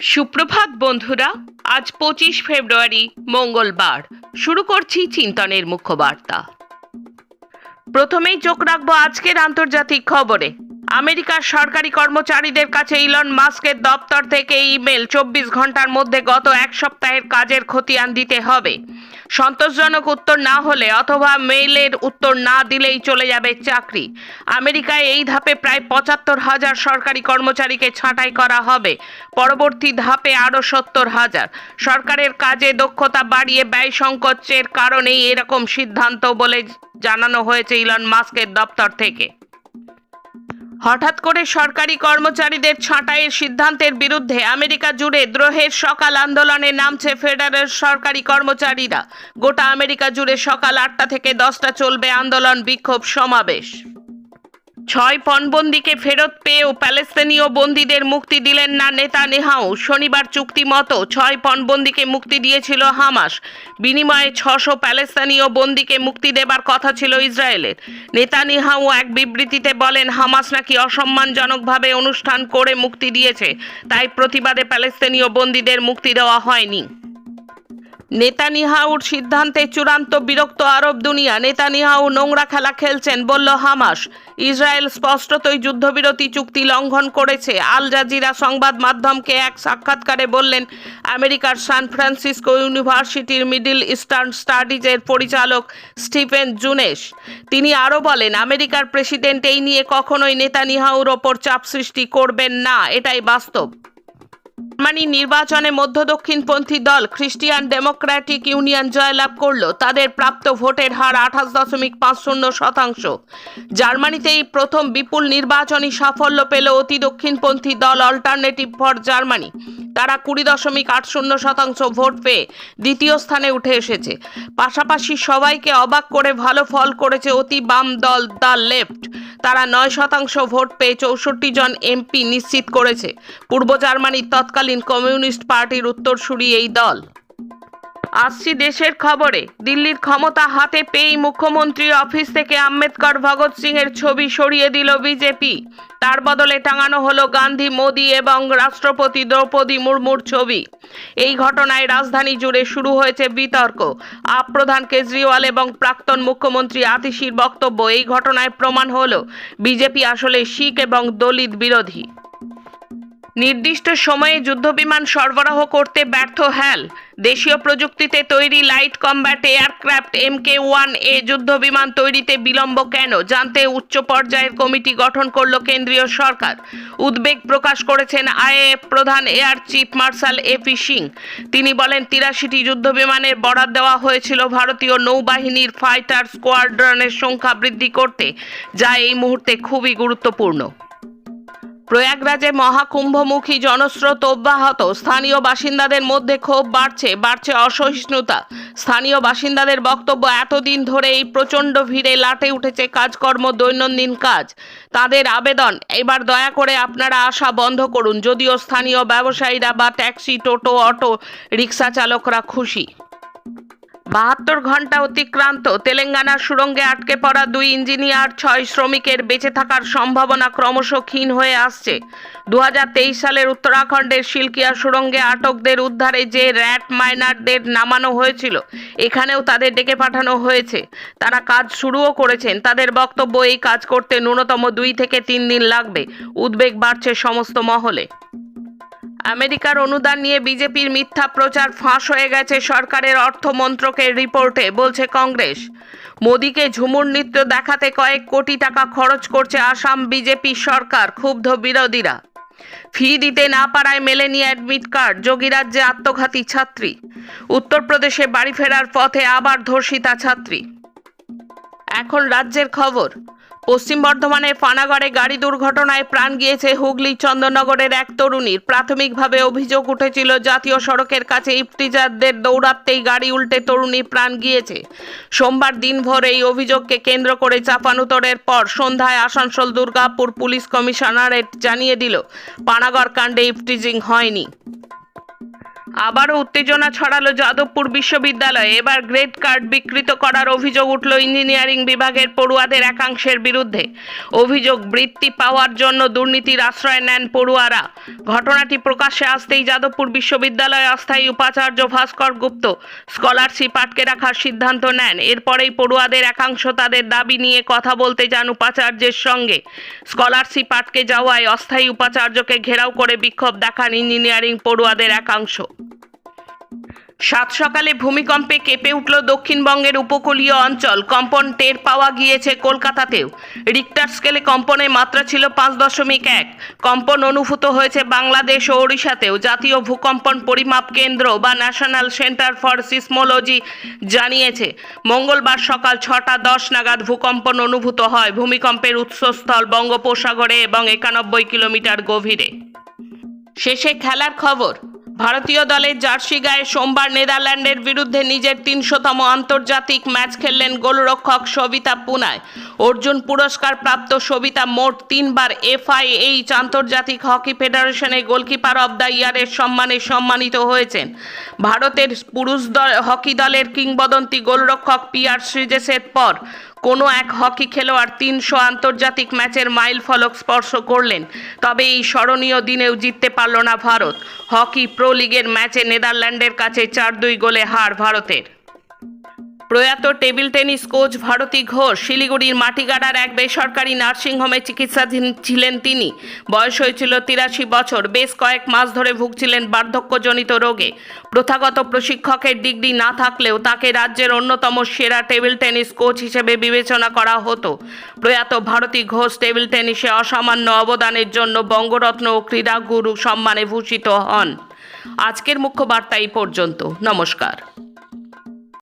সুপ্রভাত বন্ধুরা, আজ পঁচিশ ফেব্রুয়ারি, মঙ্গলবার। শুরু করছি চিন্তনের মুখ্য বার্তা প্রথমেই চোখ রাখব আজকের আন্তর্জাতিক খবরে। আমেরিকার সরকারি কর্মচারীদের কাছে ইলন মাস্কের দপ্তর থেকে ইমেল, চব্বিশ ঘণ্টার মধ্যে গত এক সপ্তাহের কাজের খতিয়ান দিতে হবে। সন্তোষজনক উত্তর না হলে অথবা মেইলের উত্তর না দিলেই চলে যাবে চাকরি। আমেরিকায় এই ধাপে প্রায় পঁচাত্তর হাজার সরকারি কর্মচারীকে ছাঁটাই করা হবে। পরবর্তী ধাপে আরও সত্তর হাজার। সরকারের কাজে দক্ষতা বাড়িয়ে ব্যয় সংকোচের কারণেই এরকম সিদ্ধান্ত বলে জানানো হয়েছে ইলন মাস্কের দপ্তর থেকে। হঠাৎ করে সরকারি কর্মচারীদের ছাঁটাইয়ের সিদ্ধান্তের বিরুদ্ধে আমেরিকা জুড়ে দ্রোহের সকাল আন্দোলনে নামছে ফেডারেল সরকারি কর্মচারীরা। গোটা আমেরিকা জুড়ে সকাল আটটা থেকে দশটা চলবে আন্দোলন বিক্ষোভ সমাবেশ। ছয় পণবন্দিকে ফেরত পেয়েও প্যালেস্তিনীয় বন্দীদের মুক্তি দিলেন না নেতা নেহাও শনিবার চুক্তি মতো ছয় পণবন্দিকে মুক্তি দিয়েছিল হামাস। বিনিময়ে ছশো প্যালেস্তানীয় বন্দীকে মুক্তি দেবার কথা ছিল ইসরায়েলের। নেতা নেহাও এক বিবৃতিতে বলেন, হামাস নাকি অসম্মানজনকভাবে অনুষ্ঠান করে মুক্তি দিয়েছে, তাই প্রতিবাদে প্যালেস্তিনীয় বন্দীদের মুক্তি দেওয়া হয়নি। নেতানিয়াহুর সিদ্ধান্তে চূড়ান্ত বিরক্ত আরব দুনিয়া। নেতানিয়াহু নোংরা খেলা খেলছেন, বলল হামাস। ইসরায়েল স্পষ্টতই যুদ্ধবিরতি চুক্তি লঙ্ঘন করেছে। আল জাজিরা সংবাদ মাধ্যমকে এক সাক্ষাৎকারে বললেন, আমেরিকার সান ফ্রান্সিসকো ইউনিভার্সিটির মিডিল ইস্টার্ন স্টাডিজের পরিচালক স্টিফেন জুনেশ। তিনি আরও বলেন, আমেরিকার প্রেসিডেন্ট এই নিয়ে কখনোই নেতানিয়াহুর ওপর চাপ সৃষ্টি করবেন না। এটাই বাস্তব। জার্মানি নির্বাচনে মধ্য দক্ষিণপন্থী দল খ্রিস্টিয়ান ডেমোক্র্যাটিক ইউনিয়ন জয়লাভ করল। তাদের প্রাপ্ত ভোটের হার আঠাশ দশমিক পাঁচ শূন্য শতাংশ। জার্মানিতে এই প্রথম বিপুল নির্বাচনী সাফল্য পেল অতি দক্ষিণপন্থী দল অল্টারনেটিভ ফর জার্মানি। তারা কুড়ি দশমিক আট শূন্য শতাংশ ভোট পেয়ে দ্বিতীয় স্থানে উঠে এসেছে। পাশাপাশি সবাইকে অবাক করে ভালো ফল করেছে অতি বাম দল দ্য লেফট। তারা নয় শতাংশ ভোট পেয়ে চৌষট্টি জন এমপি নিশ্চিত করেছে। পূর্ব জার্মানির তৎকালীন কমিউনিস্ট পার্টির উত্তরসূরি এই দল। আসছি দেশের খবরে। দিল্লির ক্ষমতা হাতে পেয়েই মুখ্যমন্ত্রীর অফিস থেকে আম্বেদকর ভগৎ সিং এর ছবি সরিয়ে দিল বিজেপি। তার বদলে টাঙানো হলো গান্ধী, মোদি এবং রাষ্ট্রপতি দ্রৌপদী মুর্মুর ছবি। এই ঘটনায় রাজধানী জুড়ে শুরু হয়েছে বিতর্ক। আপ প্রধান কেজরিওয়াল এবং প্রাক্তন মুখ্যমন্ত্রী আতিশির বক্তব্য এই ঘটনায় প্রমাণ হলো। বিজেপি আসলে শিখ এবং দলিত বিরোধী। নির্দিষ্ট সময়ে যুদ্ধবিমান সরবরাহ করতে ব্যর্থ হ্যাল। দেশীয় প্রযুক্তিতে তৈরি light combat aircraft M K one A যুদ্ধবিমান তৈরিতে বিলম্ব কেন? জানতে উচ্চ পর্যায়ের কমিটি গঠন করল কেন্দ্রীয় সরকার। উদ্বেগ প্রকাশ করেছেন আইএএফ প্রধান এয়ার চিফ মার্শাল এপি সিং। তিনি বলেন, তিরাশিটি যুদ্ধবিমানের বরাদ দেওয়া হয়েছিল ভারতীয় নৌবাহিনীর ফাইটার স্কোয়াড্রনের সংখ্যা বৃদ্ধি করতে, যা এই মুহূর্তে খুবই গুরুত্বপূর্ণ। প্রয়াগরাজে মহাকুম্ভমুখী জনস্রোত অব্যাহত। স্থানীয় বাসিন্দাদের মধ্যে ক্ষোভ বাড়ছে বাড়ছে অসহিষ্ণুতা। স্থানীয় বাসিন্দাদের বক্তব্য, এতদিন ধরে এই প্রচণ্ড ভিড়ে লাটে উঠেছে কাজকর্ম, দৈনন্দিন কাজ। তাদের আবেদন, এবার দয়া করে আপনারা আসা বন্ধ করুন। যদিও স্থানীয় ব্যবসায়ীরা বা ট্যাক্সি, টোটো, অটো, রিক্সা চালকরা খুশি। বাহাত্তর ঘণ্টা অতিক্রান্ত। তেলেঙ্গানার সুরঙ্গে আটকে পড়া দুই ইঞ্জিনিয়ার, ছয় শ্রমিকের বেঁচে থাকার সম্ভাবনা ক্রমশ ক্ষীণ হয়ে আসছে। দু হাজার তেইশ সালের উত্তরাখণ্ডের শিলকিয়া সুরঙ্গে আটকদের উদ্ধারে যে র্যাট মাইনারদের নামানো হয়েছিল, এখানেও তাদের ডেকে পাঠানো হয়েছে। তারা কাজ শুরুও করেছেন। তাদের বক্তব্য, এই কাজ করতে ন্যূনতম দুই থেকে তিন দিন লাগবে। উদ্বেগ বাড়ছে সমস্ত মহলে। আমেরিকার অনুদান নিয়ে বিজেপির মিথ্যা প্রচার ফাঁস হয়ে গেছে সরকারের অর্থ মন্ত্রকের রিপোর্টে, বলছে কংগ্রেস। মোদীকে ঝুমুর নৃত্য দেখাতে কয়েক কোটি টাকা খরচ করছে আসাম বিজেপি সরকার, ক্ষুব্ধ বিরোধীরা। ফি দিতে না পারায় মেলেনি অ্যাডমিট কার্ড যোগীরাজ্যে আত্মঘাতী ছাত্রী। উত্তরপ্রদেশে বাড়ি ফেরার পথে আবার ধর্ষিতা ছাত্রী। এখন রাজ্যের খবর। পশ্চিম বর্ধমানের ফানাগড়ে গাড়ি দুর্ঘটনায় প্রাণ গিয়েছে হুগলি চন্দননগরের এক তরুণীর। প্রাথমিকভাবে অভিযোগ উঠেছিল, জাতীয় সড়কের কাছে ইফটিজারদের দৌড়াতেই গাড়ি উল্টে তরুণী প্রাণ গিয়েছে। সোমবার দিনভর এই অভিযোগকে কেন্দ্র করে চাপানুতরের পর সন্ধ্যায় আসানসোল দুর্গাপুর পুলিশ কমিশনারেট জানিয়ে দিল, পানাগড় কাণ্ডে ইফটিজিং হয়নি। আবারও উত্তেজনা ছড়ালো যাদবপুর বিশ্ববিদ্যালয়ে। এবার গ্রেড কার্ড বিকৃত করার অভিযোগ উঠল ইঞ্জিনিয়ারিং বিভাগের পড়ুয়াদের একাংশের বিরুদ্ধে। অভিযোগ বৃত্তি পাওয়ার জন্য দুর্নীতির আশ্রয় নেন পড়ুয়ারা। ঘটনাটি প্রকাশ্যে আসতেই যাদবপুর বিশ্ববিদ্যালয়ে অস্থায়ী উপাচার্য ভাস্কর গুপ্ত স্কলারশিপ আটকে রাখার সিদ্ধান্ত নেন। এরপরেই পড়ুয়াদের একাংশ তাদের দাবি নিয়ে কথা বলতে যান উপাচার্যের সঙ্গে। স্কলারশিপ আটকে যাওয়ায় অস্থায়ী উপাচার্যকে ঘেরাও করে বিক্ষোভ দেখান ইঞ্জিনিয়ারিং পড়ুয়াদের একাংশ। সাত সকালে ভূমিকম্পে কেঁপে উঠল দক্ষিণবঙ্গের উপকূলীয় অঞ্চল। কম্পন টের পাওয়া গিয়েছে কলকাতাতেও। রিক্টার স্কেলে কম্পনের মাত্রা ছিল পাঁচ দশমিক এক। কম্পন অনুভূত হয়েছে বাংলাদেশ ও ওড়িশাতেও। জাতীয় ভূকম্পন পরিমাপ কেন্দ্র বা ন্যাশনাল সেন্টার ফর সিসমোলজি জানিয়েছে, মঙ্গলবার সকাল ছটা দশ নাগাদ ভূকম্পন অনুভূত হয় ভূমিকম্পের উৎসস্থল বঙ্গোপসাগরে এবং একানব্বই কিলোমিটার গভীরে। শেষে খেলার খবর। ভারতীয় দলের জার্সি গায়ে সোমবার নেদারল্যান্ডের বিরুদ্ধে নিজের তিনশোতম আন্তর্জাতিক ম্যাচ খেললেন গোলরক্ষক সবিতা পুনায়। অর্জুন পুরস্কার প্রাপ্ত সবিতা মোট তিনবার এফআইএইচ আন্তর্জাতিক হকি ফেডারেশনে গোলকিপার অব দ্য ইয়ারের সম্মানে সম্মানিত হয়েছেন। ভারতের পুরুষ দল, হকি দলের কিংবদন্তি গোলরক্ষক পিয়ার শ্রীজেসের পর কোনো এক হকি খেলোয়াড় তিনশো আন্তর্জাতিক ম্যাচের মাইল ফলক স্পর্শ করলেন, তবে এই স্মরণীয় দিনেও জিততে পারল না ভারত। হকি প্রো লিগের ম্যাচে নেদারল্যান্ডের কাছে চার দুই গোলে হার ভারতের। প্রয়াত table tennis coach Bharati Ghosh, শিলিগুড়ির মাটিগাড়ার এক বেসরকারি নার্সিংহোমে চিকিৎসাধীন ছিলেন তিনি। বয়স হয়েছিল তিরাশি বছর। বেশ কয়েক মাস ধরে ভুগছিলেন বার্ধক্যজনিত রোগে। প্রথাগত প্রশিক্ষকের ডিগ্রি না থাকলেও তাকে রাজ্যের অন্যতম সেরা টেবিল টেনিস কোচ হিসেবে বিবেচনা করা হতো। প্রয়াত ভারতী ঘোষ টেবিল টেনিসে অসামান্য অবদানের জন্য বঙ্গরত্ন ও ক্রীড়াগুরু সম্মানে ভূষিত হন। আজকের মুখ্য বার্তা এই পর্যন্ত। নমস্কার।